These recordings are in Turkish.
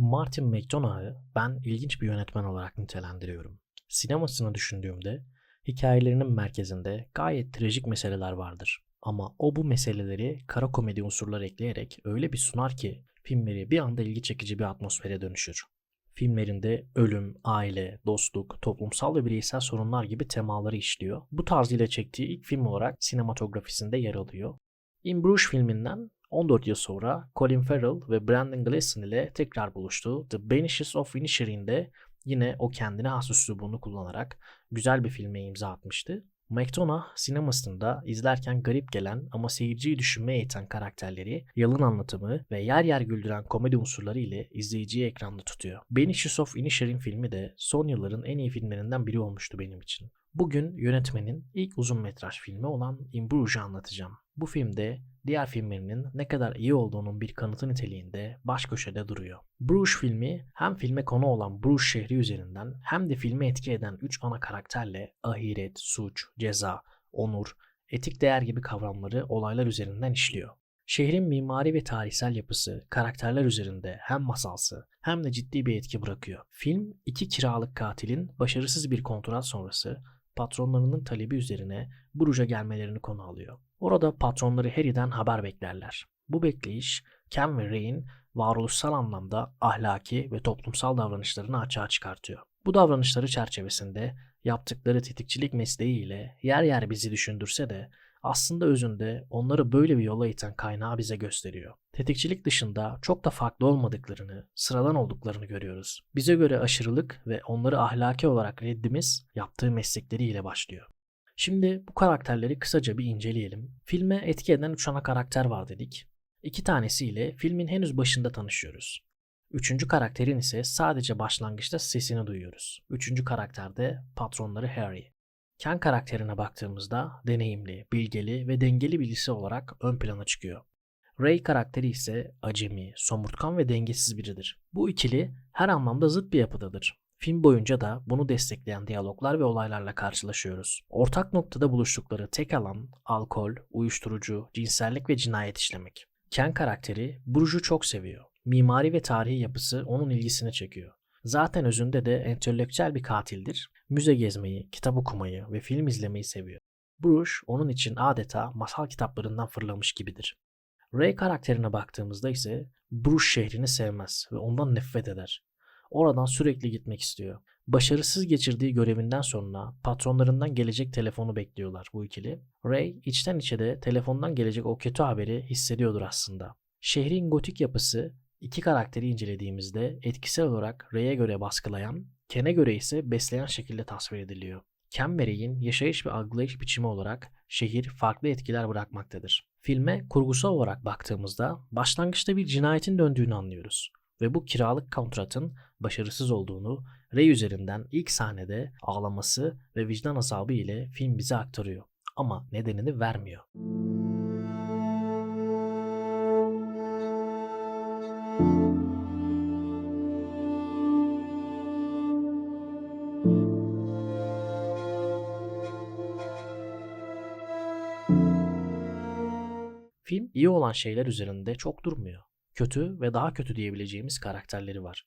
Martin McDonagh'ı ben ilginç bir yönetmen olarak nitelendiriyorum. Sinemasını düşündüğümde hikayelerinin merkezinde gayet trajik meseleler vardır. Ama o bu meseleleri kara komedi unsurlar ekleyerek öyle bir sunar ki filmleri bir anda ilgi çekici bir atmosfere dönüşür. Filmlerinde ölüm, aile, dostluk, toplumsal ve bireysel sorunlar gibi temaları işliyor. Bu tarz ile çektiği ilk film olarak sinematografisinde yer alıyor. In Bruges filminden 14 yıl sonra Colin Farrell ve Brandon Gleeson ile tekrar buluştu. The Banishes of Inisherin'de yine o kendine has üslubunu kullanarak güzel bir filme imza atmıştı. McDonough sinemasında izlerken garip gelen ama seyirciyi düşünmeye iten karakterleri, yalın anlatımı ve yer yer güldüren komedi unsurları ile izleyiciyi ekranda tutuyor. Banishes of Inisherin filmi de son yılların en iyi filmlerinden biri olmuştu benim için. Bugün yönetmenin ilk uzun metraj filmi olan In Bruges'u anlatacağım. Bu filmde diğer filmlerinin ne kadar iyi olduğunun bir kanıtı niteliğinde baş köşede duruyor. Bruges filmi hem filme konu olan Bruges şehri üzerinden hem de filme etki eden 3 ana karakterle ahiret, suç, ceza, onur, etik değer gibi kavramları olaylar üzerinden işliyor. Şehrin mimari ve tarihsel yapısı karakterler üzerinde hem masalsı hem de ciddi bir etki bırakıyor. Film iki kiralık katilin başarısız bir kontrat sonrası patronlarının talebi üzerine Bruges'a gelmelerini konu alıyor. Orada patronları Harry'den haber beklerler. Bu bekleyiş Ken ve Ray'in varoluşsal anlamda ahlaki ve toplumsal davranışlarını açığa çıkartıyor. Bu davranışları çerçevesinde yaptıkları tetikçilik mesleğiyle yer yer bizi düşündürse de aslında özünde onları böyle bir yola iten kaynağı bize gösteriyor. Tetikçilik dışında çok da farklı olmadıklarını, sıradan olduklarını görüyoruz. Bize göre aşırılık ve onları ahlaki olarak reddimiz yaptığı meslekleriyle başlıyor. Şimdi bu karakterleri kısaca bir inceleyelim. Filme etki eden 3 ana karakter var dedik. İki tanesiyle filmin henüz başında tanışıyoruz. Üçüncü karakterin ise sadece başlangıçta sesini duyuyoruz. Üçüncü karakterde patronları Harry. Ken karakterine baktığımızda deneyimli, bilgeli ve dengeli birisi olarak ön plana çıkıyor. Ray karakteri ise acemi, somurtkan ve dengesiz biridir. Bu ikili her anlamda zıt bir yapıdadır. Film boyunca da bunu destekleyen diyaloglar ve olaylarla karşılaşıyoruz. Ortak noktada buluştukları tek alan alkol, uyuşturucu, cinsellik ve cinayet işlemek. Ken karakteri Bruges'u çok seviyor. Mimari ve tarihi yapısı onun ilgisini çekiyor. Zaten özünde de entelektüel bir katildir. Müze gezmeyi, kitap okumayı ve film izlemeyi seviyor. Bruges onun için adeta masal kitaplarından fırlamış gibidir. Ray karakterine baktığımızda ise Bruges şehrini sevmez ve ondan nefret eder. Oradan sürekli gitmek istiyor. Başarısız geçirdiği görevinden sonra patronlarından gelecek telefonu bekliyorlar bu ikili. Ray içten içe de telefondan gelecek o kötü haberi hissediyordur aslında. Şehrin gotik yapısı iki karakteri incelediğimizde etkisel olarak Ray'e göre baskılayan, Ken'e göre ise besleyen şekilde tasvir ediliyor. Ken ve Ray'in yaşayış ve algılayış biçimi olarak şehir farklı etkiler bırakmaktadır. Filme kurgusal olarak baktığımızda başlangıçta bir cinayetin döndüğünü anlıyoruz ve bu kiralık kontratın başarısız olduğunu Ray üzerinden ilk sahnede ağlaması ve vicdan azabı ile film bize aktarıyor. Ama nedenini vermiyor. Film iyi olan şeyler üzerinde çok durmuyor. Kötü ve daha kötü diyebileceğimiz karakterleri var.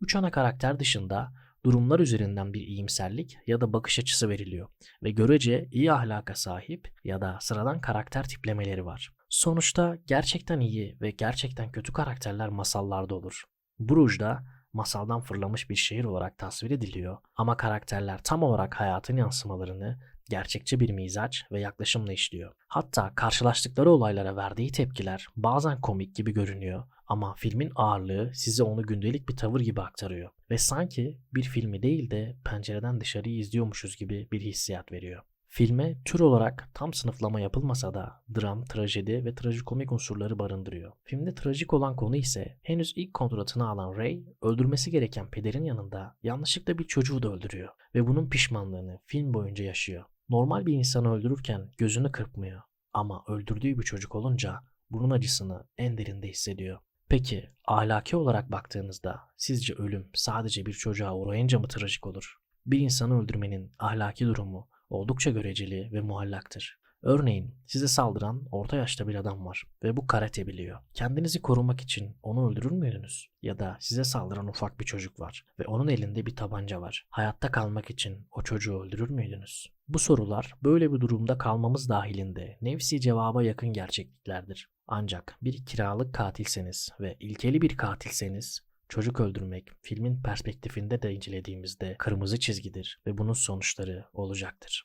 Üç ana karakter dışında durumlar üzerinden bir iyimserlik ya da bakış açısı veriliyor ve görece iyi ahlaka sahip ya da sıradan karakter tiplemeleri var. Sonuçta gerçekten iyi ve gerçekten kötü karakterler masallarda olur. Bruges'da masaldan fırlamış bir şehir olarak tasvir ediliyor ama karakterler tam olarak hayatın yansımalarını gerçekçi bir mizaç ve yaklaşımla işliyor. Hatta karşılaştıkları olaylara verdiği tepkiler bazen komik gibi görünüyor ama filmin ağırlığı size onu gündelik bir tavır gibi aktarıyor ve sanki bir filmi değil de pencereden dışarıyı izliyormuşuz gibi bir hissiyat veriyor. Filme tür olarak tam sınıflama yapılmasa da dram, trajedi ve trajikomik unsurları barındırıyor. Filmde trajik olan konu ise henüz ilk kontratını alan Ray, öldürmesi gereken pederin yanında yanlışlıkla bir çocuğu da öldürüyor ve bunun pişmanlığını film boyunca yaşıyor. Normal bir insanı öldürürken gözünü kırpmıyor ama öldürdüğü bir çocuk olunca bunun acısını en derinde hissediyor. Peki ahlaki olarak baktığınızda sizce ölüm sadece bir çocuğa uğrayınca mı trajik olur? Bir insanı öldürmenin ahlaki durumu oldukça göreceli ve muallaktır. Örneğin size saldıran orta yaşta bir adam var ve bu karate biliyor. Kendinizi korumak için onu öldürür müydünüz? Ya da size saldıran ufak bir çocuk var ve onun elinde bir tabanca var. Hayatta kalmak için o çocuğu öldürür müydünüz? Bu sorular böyle bir durumda kalmamız dahilinde nefsi cevaba yakın gerçekliklerdir. Ancak bir kiralık katilseniz ve ilkeli bir katilseniz Çocuk öldürmek filmin perspektifinde de incelediğimizde kırmızı çizgidir ve bunun sonuçları olacaktır.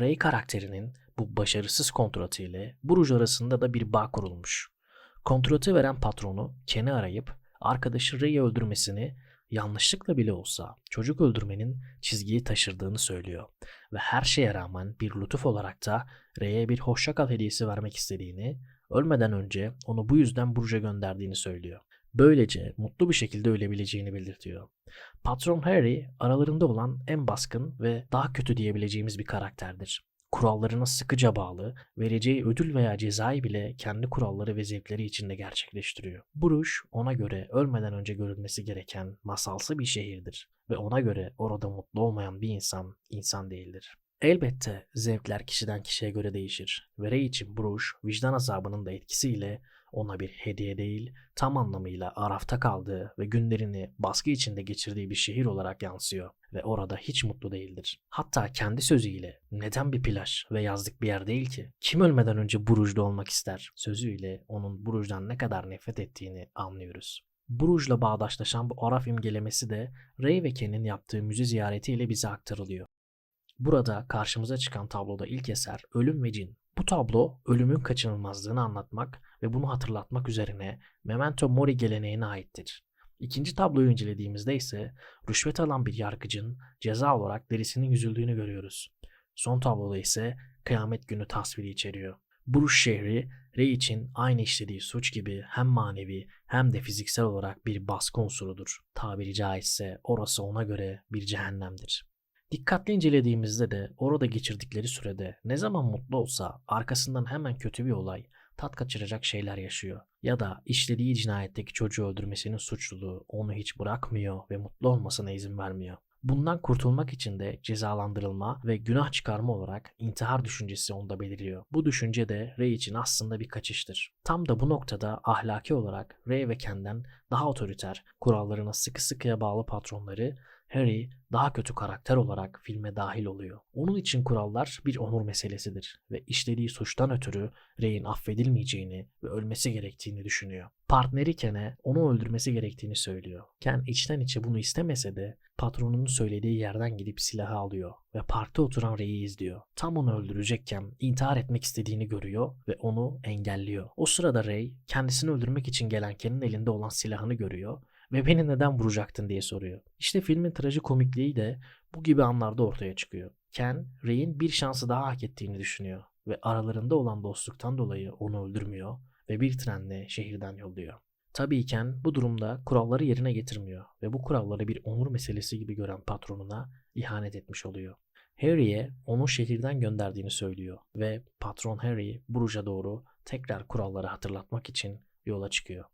Ray karakterinin bu başarısız kontratı ile Bruges arasında da bir bağ kurulmuş. Kontratı veren patronu Ken'i arayıp arkadaşı Ray'i öldürmesini yanlışlıkla bile olsa çocuk öldürmenin çizgiyi taşırdığını söylüyor. Ve her şeye rağmen bir lütuf olarak da Ray'e bir hoşçakal hediyesi vermek istediğini, ölmeden önce onu bu yüzden Bruges'e gönderdiğini söylüyor. Böylece mutlu bir şekilde ölebileceğini belirtiyor. Patron Harry aralarında olan en baskın ve daha kötü diyebileceğimiz bir karakterdir. Kurallarına sıkıca bağlı, vereceği ödül veya cezayı bile kendi kuralları ve zevkleri içinde gerçekleştiriyor. Bruges ona göre ölmeden önce görülmesi gereken masalsı bir şehirdir ve ona göre orada mutlu olmayan bir insan insan değildir. Elbette zevkler kişiden kişiye göre değişir ve Ray için Bruges vicdan azabının da etkisiyle ona bir hediye değil, tam anlamıyla arafta kaldığı ve günlerini baskı içinde geçirdiği bir şehir olarak yansıyor ve orada hiç mutlu değildir. Hatta kendi sözüyle neden bir plaj ve yazlık bir yer değil ki? Kim ölmeden önce Bruges'da olmak ister? Sözüyle onun Bruges'dan ne kadar nefret ettiğini anlıyoruz. Bruges'la bağdaşlaşan bu Araf imgelemesi de Ray ve Ken'in yaptığı müze ziyaretiyle bize aktarılıyor. Burada karşımıza çıkan tabloda ilk eser Ölüm ve Cin. Bu tablo ölümün kaçınılmazlığını anlatmak ve bunu hatırlatmak üzerine Memento Mori geleneğine aittir. İkinci tabloyu incelediğimizde ise rüşvet alan bir yargıcın ceza olarak derisinin yüzüldüğünü görüyoruz. Son tabloda ise kıyamet günü tasviri içeriyor. Bruges şehri Ray için aynı işlediği suç gibi hem manevi hem de fiziksel olarak bir baskı unsurudur. Tabiri caizse orası ona göre bir cehennemdir. Dikkatli incelediğimizde de orada geçirdikleri sürede ne zaman mutlu olsa arkasından hemen kötü bir olay, tat kaçıracak şeyler yaşıyor. Ya da işlediği cinayetteki çocuğu öldürmesinin suçluluğu onu hiç bırakmıyor ve mutlu olmasına izin vermiyor. Bundan kurtulmak için de cezalandırılma ve günah çıkarma olarak intihar düşüncesi onda beliriyor. Bu düşünce de Ray için aslında bir kaçıştır. Tam da bu noktada ahlaki olarak Ray ve Ken'den daha otoriter, kurallarına sıkı sıkıya bağlı patronları Harry daha kötü karakter olarak filme dahil oluyor. Onun için kurallar bir onur meselesidir ve işlediği suçtan ötürü Ray'in affedilmeyeceğini ve ölmesi gerektiğini düşünüyor. Partneri Ken'e onu öldürmesi gerektiğini söylüyor. Ken içten içe bunu istemese de patronunun söylediği yerden gidip silahı alıyor ve parkta oturan Ray'i izliyor. Tam onu öldürecekken intihar etmek istediğini görüyor ve onu engelliyor. O sırada Ray kendisini öldürmek için gelen Ken'in elinde olan silahını görüyor ve beni neden vuracaktın diye soruyor. İşte filmin trajikomikliği de bu gibi anlarda ortaya çıkıyor. Ken, Ray'in bir şansı daha hak ettiğini düşünüyor ve aralarında olan dostluktan dolayı onu öldürmüyor ve bir trenle şehirden yolluyor. Tabii Ken bu durumda kuralları yerine getirmiyor ve bu kuralları bir onur meselesi gibi gören patronuna ihanet etmiş oluyor. Harry'e onu şehirden gönderdiğini söylüyor ve patron Harry Bruges'a doğru tekrar kuralları hatırlatmak için yola çıkıyor.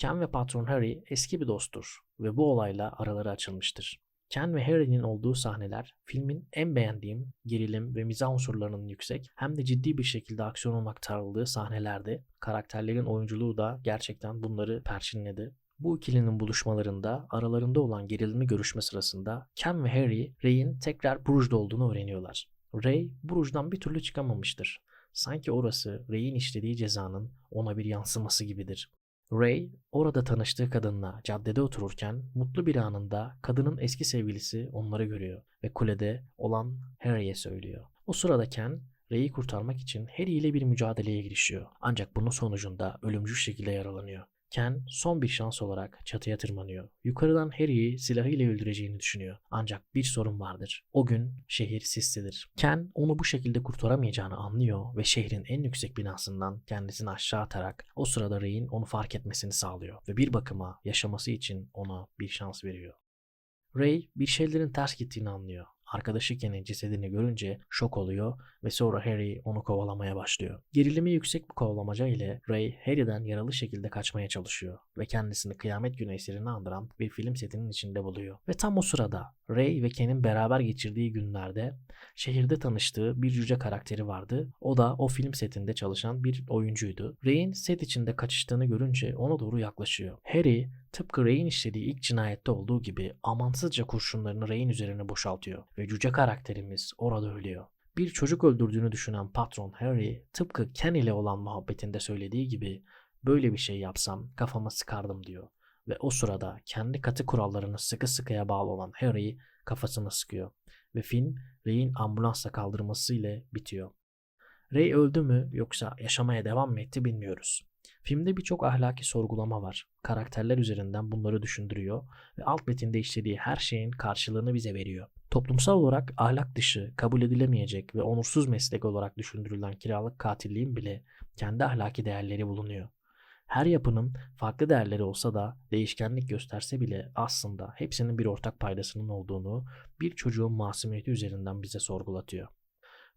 Ken ve patron Harry eski bir dosttur ve bu olayla araları açılmıştır. Ken ve Harry'nin olduğu sahneler filmin en beğendiğim gerilim ve mizah unsurlarının yüksek hem de ciddi bir şekilde aksiyonun aktarıldığı sahnelerde karakterlerin oyunculuğu da gerçekten bunları perçinledi. Bu ikilinin buluşmalarında aralarında olan gerilimi görüşme sırasında Ken ve Harry Ray'in tekrar Bruges'da olduğunu öğreniyorlar. Ray Bruges'dan bir türlü çıkamamıştır. Sanki orası Ray'in işlediği cezanın ona bir yansıması gibidir. Ray orada tanıştığı kadınla caddede otururken mutlu bir anında kadının eski sevgilisi onları görüyor ve kulede olan Harry'e söylüyor. O sırada Ken Ray'i kurtarmak için Harry ile bir mücadeleye girişiyor. Ancak bunun sonucunda ölümcül şekilde yaralanıyor. Ken son bir şans olarak çatıya tırmanıyor. Yukarıdan Harry'i silahıyla öldüreceğini düşünüyor. Ancak bir sorun vardır. O gün şehir sislidir. Ken onu bu şekilde kurtaramayacağını anlıyor ve şehrin en yüksek binasından kendisini aşağı atarak o sırada Ray'in onu fark etmesini sağlıyor ve bir bakıma yaşaması için ona bir şans veriyor. Ray bir şeylerin ters gittiğini anlıyor. Arkadaşı Ken'in cesedini görünce şok oluyor ve sonra Harry onu kovalamaya başlıyor. Gerilimi yüksek bir kovalamaca ile Ray Harry'den yaralı şekilde kaçmaya çalışıyor ve kendisini kıyamet günü eserini andıran bir film setinin içinde buluyor. Ve tam o sırada Ray ve Ken'in beraber geçirdiği günlerde şehirde tanıştığı bir cüce karakteri vardı. O da o film setinde çalışan bir oyuncuydu. Ray'in set içinde kaçıştığını görünce ona doğru yaklaşıyor. Harry tıpkı Ray'in işlediği ilk cinayette olduğu gibi amansızca kurşunlarını Ray'in üzerine boşaltıyor ve cüce karakterimiz orada ölüyor. Bir çocuk öldürdüğünü düşünen patron Harry tıpkı Ken ile olan muhabbetinde söylediği gibi böyle bir şey yapsam kafama sıkardım diyor. Ve o sırada kendi katı kurallarına sıkı sıkıya bağlı olan Harry kafasına sıkıyor. Ve film Ray'in ambulansla kaldırması ile bitiyor. Ray öldü mü yoksa yaşamaya devam mı etti bilmiyoruz. Filmde birçok ahlaki sorgulama var. Karakterler üzerinden bunları düşündürüyor ve alt metinde işlediği her şeyin karşılığını bize veriyor. Toplumsal olarak ahlak dışı, kabul edilemeyecek ve onursuz meslek olarak düşündürülen kiralık katilliğin bile kendi ahlaki değerleri bulunuyor. Her yapının farklı değerleri olsa da değişkenlik gösterse bile aslında hepsinin bir ortak paydasının olduğunu bir çocuğun masumiyeti üzerinden bize sorgulatıyor.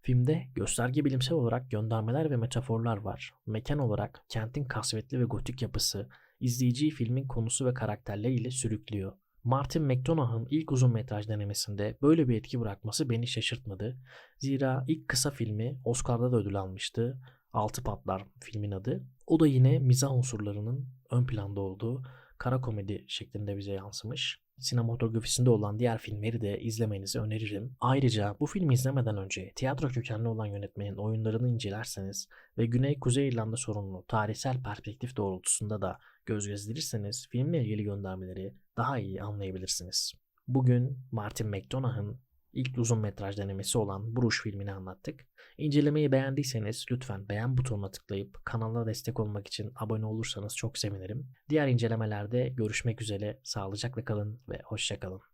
Filmde gösterge bilimsel olarak göndermeler ve metaforlar var. Mekan olarak kentin kasvetli ve gotik yapısı izleyiciyi filmin konusu ve karakterleriyle sürüklüyor. Martin McDonagh'ın ilk uzun metraj denemesinde böyle bir etki bırakması beni şaşırtmadı. Zira ilk kısa filmi Oscar'da da ödül almıştı. Altı Patlar filmin adı. O da yine mizah unsurlarının ön planda olduğu kara komedi şeklinde bize yansımış. Sinematografisinde olan diğer filmleri de izlemenizi öneririm. Ayrıca bu filmi izlemeden önce tiyatro kökenli olan yönetmenin oyunlarını incelerseniz ve Güney-Kuzey İrlanda sorunlu tarihsel perspektif doğrultusunda da göz gezdirirseniz filmle ilgili göndermeleri daha iyi anlayabilirsiniz. Bugün Martin McDonagh'ın ilk uzun metraj denemesi olan Bruges filmini anlattık. İncelemeyi beğendiyseniz lütfen beğen butonuna tıklayıp kanala destek olmak için abone olursanız çok sevinirim. Diğer incelemelerde görüşmek üzere. Sağlıcakla kalın ve hoşçakalın.